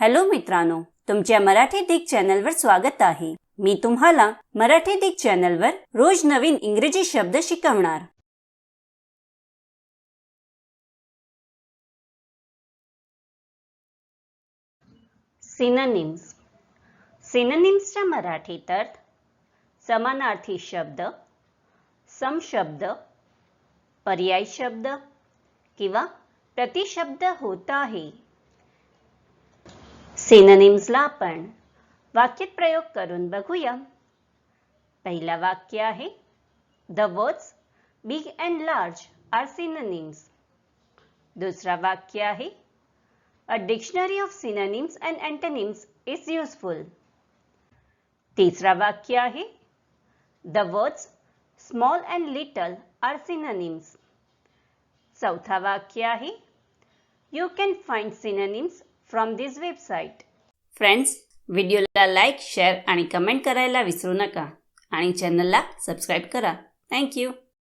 Hello मित्रांनो तुमच्या मराठी दिग चॅनलवर स्वागत आहे. मी तुम्हाला मराठी दिग चॅनलवर रोज नवीन इंग्रजी शब्द शिकवणार. सिननिम्स सिननिम्सच्या मराठीत अर्थ समानार्थी शब्द समशब्द पर्याय शब्द किंवा प्रतिशब्द होत आहे. सिननिम्सला आपण वाक्यात प्रयोग करून बघूया. पहिला वाक्य आहे the words big and large are synonyms दुसरा वाक्य आहे a dictionary of synonyms and antonyms is useful तिसरा वाक्य आहे the words small and little are synonyms चौथा वाक्य आहे you can find synonyms from this website friends व्हिडिओला लाईक शेअर आणि कमेंट करायला विसरू नका. आणि चॅनलला सबस्क्राईब करा. थँक्यू